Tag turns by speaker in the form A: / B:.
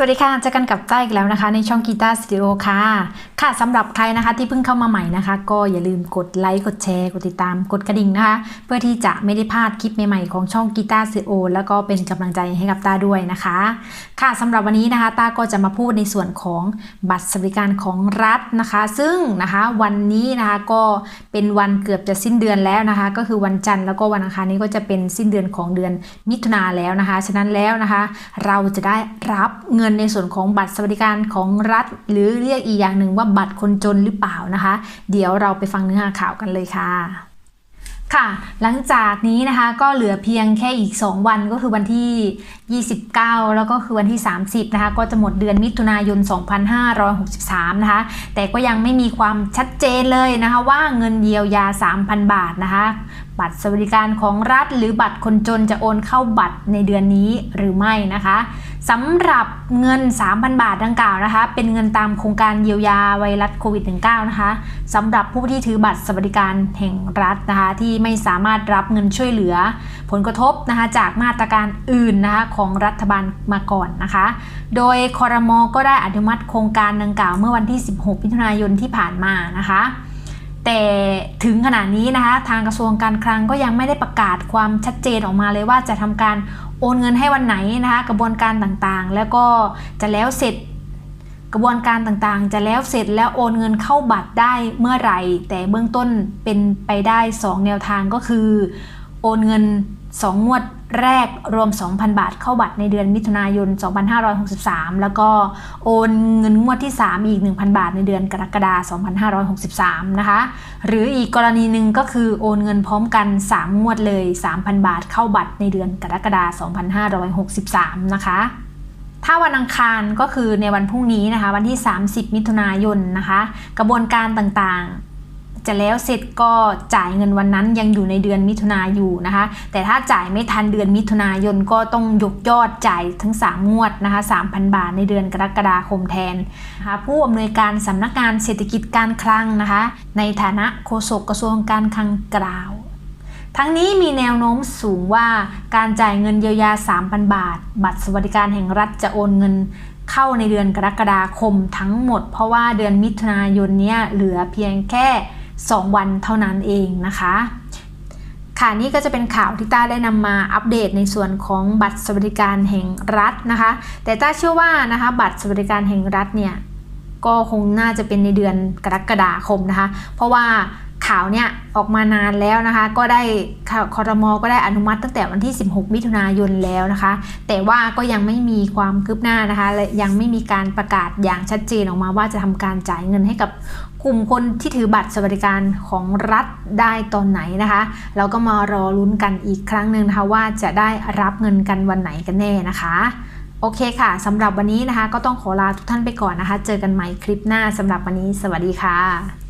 A: สวัสดีค่ะเจอกันกับต้าอีกแล้วนะคะ ในช่องกีตาร์สตูดิโอค่ะ ค่ะสำหรับใครนะคะที่เพิ่งเข้ามาใหม่นะคะ ก็อย่าลืมกดไลค์กดแชร์กดติดตามกดกระดิ่งนะคะ เพื่อที่จะไม่ได้พลาดคลิปใหม่ๆของช่องกีตาร์สตูดิโอแล้วก็เป็นกำลังใจให้กับตาด้วยนะคะ ค่ะสำหรับวันนี้นะคะตาก็จะมาพูดในส่วนของบัตรสวัสดิการของรัฐนะคะ ซึ่งนะคะวันนี้นะคะก็เป็นวันเกือบจะสิ้นเดือนแล้วนะคะ ก็คือวันจันทร์แล้วก็วันอังคารนี้ก็จะเป็นสิ้นเดือนของเดือนมิถุนาแล้วนะคะ ฉะนั้นแล้วนะคะ เราจะได้รับเงินในส่วนของบัตรสวัสดิการของรัฐ หรือเรียกอีกอย่างหนึ่งว่าบัตรคนจนหรือเปล่านะคะ เดี๋ยวเราไปฟังเนื้อหาข่าวกันเลยค่ะค่ะ หลังจากนี้นะคะก็เหลือเพียงแค่อีก 2 วันก็คือวันที่ 29 แล้วก็คือวันที่ 30 นะคะ ก็จะหมดเดือนมิถุนายน 2563 นะคะ แต่ก็ยังไม่มีความชัดเจนเลยนะคะว่าเงินเยียวยา 3,000 บาทนะคะ บัตรสวัสดิการของรัฐ หรือบัตรคนจนจะโอนเข้าบัตรในเดือนนี้หรือไม่นะคะสำหรับเงิน 3,000 บาทดังกล่าวนะคะ เป็นเงินตามโครงการเยียวยาไวรัสโควิด -19 นะคะสำหรับผู้ที่ถือบัตรสวัสดิการแห่งรัฐนะคะ ที่ไม่สามารถรับเงินช่วยเหลือ ผลกระทบนะคะจากมาตรการอื่นนะคะของรัฐบาลมาก่อนนะคะ โดยคอรมอก็ได้อนุมัติโครงการดังกล่าวเมื่อวันที่ 16 มิถุนายนที่ผ่านมานะคะ แต่ถึงขณะนี้นะคะทางกระทรวงการคลังก็ยังไม่ได้ประกาศความชัดเจนออกมาเลยว่าจะทำการโอนเงินให้วันไหนนะคะกระบวนการต่างๆ แล้วก็จะแล้วเสร็จกระบวนการต่างๆ จะแล้วเสร็จแล้วโอนเงินเข้าบัตรได้เมื่อไหร่ แต่เบื้องต้นเป็นไปได้ 2 แนวทางก็คือ โอนเงิน 2 งวดแรกรวม 2,000 บาทเข้าบัตรในเดือนมิถุนายน 2563 แล้วก็โอนเงินงวดที่ 3 อีก 1,000 บาทในเดือนกรกฎาคม 2563 นะคะ หรืออีกกรณีหนึ่งก็คือโอนเงินพร้อมกัน 3 งวดเลย 3,000 บาทเข้าบัตรในเดือนกรกฎาคม 2563 นะคะถ้าวันอังคารก็คือในวันพรุ่งนี้นะคะ วันที่ 30 มิถุนายนนะคะ กระบวนการต่างๆ จะแล้วเสร็จก็จ่ายเงินวันนั้นยังอยู่ในเดือนมิถุนาอยู่นะคะ แต่ถ้าจ่ายไม่ทันเดือนมิถุนายนก็ต้องยกยอดจ่ายทั้ง 3 งวดนะคะ 3,000 บาทในเดือนกรกฎาคมแทนนะคะผู้อำนวยการสำนักงานเศรษฐกิจการคลังนะคะ ในฐานะโฆษกกระทรวงการคลังกล่าว ทั้งนี้มีแนวโน้มสูงว่าการจ่ายเงินเยียวยา 3,000 บาท บัตรสวัสดิการแห่งรัฐจะโอนเงินเข้าในเดือนกรกฎาคมทั้งหมด เพราะว่าเดือนมิถุนายนเนี้ยเหลือเพียงแค่ 2 วันเท่านั้นเองนะคะค่ะนี่ก็จะเป็นข่าวที่ต้าได้นำมาอัปเดตในส่วนของบัตรสวัสดิการแห่งรัฐนะคะ แต่ต้าเชื่อว่านะคะบัตรสวัสดิการแห่งรัฐเนี่ยก็คงน่าจะเป็นในเดือนกรกฎาคมนะคะ เพราะว่า ข่าวเนี่ยออกมานานแล้วนะคะ ก็ได้คอรมอก็ได้อนุมัติตั้งแต่วันที่ 16 มิถุนายนแล้วนะคะ แต่ว่าก็ยังไม่มีความคืบหน้านะคะ และยังไม่มีการประกาศอย่างชัดเจนออกมาว่าจะทำการจ่ายเงินให้กับกลุ่มคนที่ถือบัตรสวัสดิการของรัฐได้ตอนไหนนะคะ เราก็มารอลุ้นกันอีกครั้งหนึ่งนะคะว่าจะได้รับเงินกันวันไหนกันแน่นะคะโอเคค่ะ สำหรับวันนี้นะคะ ก็ต้องขอลาทุกท่านไปก่อนนะคะ เจอกันใหม่คลิปหน้าสำหรับวันนี้ สวัสดีค่ะ